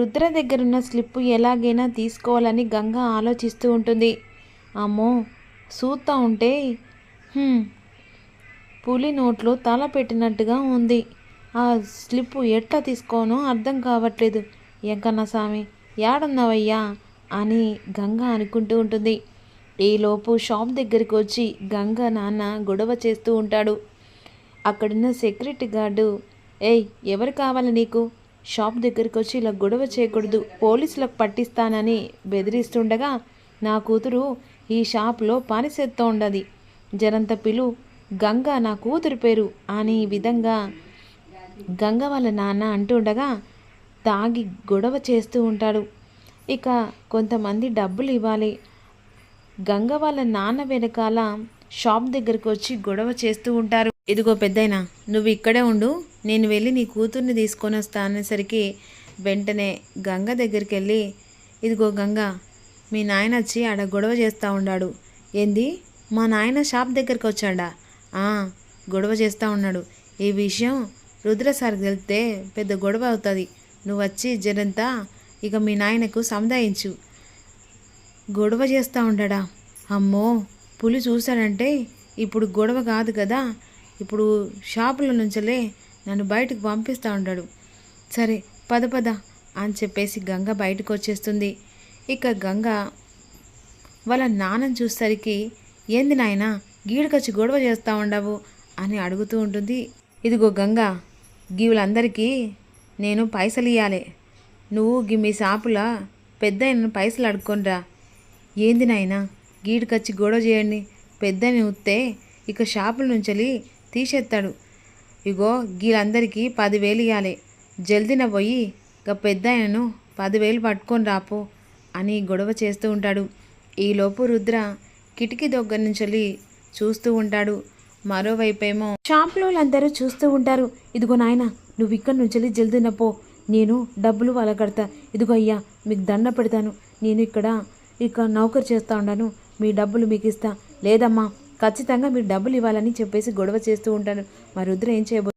రుద్ర దగ్గరున్న స్లిప్పు ఎలాగైనా తీసుకోవాలని గంగ ఆలోచిస్తూ ఉంటుంది. అమ్మో చూస్తూ ఉంటే? పులి నోట్లో తల పెట్టినట్టుగా ఉంది. ఆ స్లిప్పు ఎట్లా తీసుకోనో అర్థం కావట్లేదు. ఎంకన్న స్వామి యాడున్నావయ్యా? అని గంగ అనుకుంటూ ఉంటుంది. ఈలోపు షాప్ దగ్గరికి వచ్చి గంగ నాన్న గొడవ చేస్తూ ఉంటాడు. అక్కడున్న సెక్యూరిటీ గార్డు ఏయ్ ఎవరు కావాలి నీకు? షాప్ దగ్గరికి వచ్చి ఇలా గొడవ చేయకూడదు పోలీసులకు పట్టిస్తానని బెదిరిస్తుండగా నా కూతురు ఈ షాప్లో పని ఉండది. ఉండదు జరంత పిలు గంగ నా కూతురు పేరు అని ఈ విధంగా గంగ వాళ్ళ నాన్న అంటుండగా తాగి గొడవ చేస్తూ ఉంటాడు. ఇక కొంతమంది డబ్బులు ఇవ్వాలి. గంగ వాళ్ళ నాన్న వెనకాల షాప్ దగ్గరికి వచ్చి గొడవ చేస్తూ ఉంటారు. ఇదిగో పెద్దయినా నువ్వు ఇక్కడే ఉండు నేను వెళ్ళి నీ కూతుర్ని తీసుకొని వస్తా అనేసరికి వెంటనే గంగ దగ్గరికి వెళ్ళి ఇదిగో గంగ మీ నాయన వచ్చి ఆడ గొడవ చేస్తూ ఉన్నాడు ఏంది? మా నాయన షాప్ దగ్గరికి వచ్చాడా? "ఆ, గొడవ చేస్తూ ఉన్నాడు. ఈ విషయం రుద్ర సార్కి తెలిస్తే పెద్ద గొడవ అవుతుంది. నువ్వు వచ్చి జరంతా ఇక మీ నాయనకు సముదాయించు గొడవ చేస్తూ ఉండడా? అమ్మో! పులి చూశాడంటే ఇప్పుడు గొడవ కాదు కదా. ఇప్పుడు షాపుల నుంచలే నన్ను బయటకు పంపిస్తూ ఉండడు. సరే పద పద అని చెప్పేసి గంగ బయటకు వచ్చేస్తుంది ఇక గంగ వాళ్ళ నాన్నని చూసేసరికి ఏంది నాయనా గీడికొచ్చి గొడవ చేస్తూ ఉండవు? అని అడుగుతూ ఉంటుంది. ఇదిగో గంగ గీవులందరికీ నేను పైసలు ఇవ్వాలి నువ్వు గి మీ షాపుల పెద్ద పైసలు అడుక్కొనిరా. ఏంది నాయనా గీడికొచ్చి గొడవ చేయండి. పెద్దని ఉత్తే ఇక షాపుల నుంచి తీసేస్తాడు ఇగో గీలందరికీ పదివేలు ఇవ్వాలి జల్దిన పోయి ఇక పెద్ద ఆయనను పదివేలు పట్టుకొని రాపో అని గొడవ చేస్తూ ఉంటాడు. ఈలోపు రుద్ర కిటికీ దగ్గర నుంచి చూస్తూ ఉంటాడు. మరోవైపేమో షాప్లో వాళ్ళందరూ చూస్తూ ఉంటారు. ఇదిగో నాయన నువ్వు ఇక్కడి నుంచి జల్దిన పో. నేను డబ్బులు వాళ్ళ కడతా ఇదిగో అయ్యా మీకు దండ పెడతాను. నేను ఇక్కడ ఇక నౌకరు చేస్తూ ఉన్నాను మీ డబ్బులు మీకు ఇస్తా లేదమ్మా ఖచ్చితంగా మీరు డబ్బులు ఇవ్వాలని చెప్పేసి గొడవ చేస్తూ ఉంటాను మరి రుద్ర ఏం చేయబో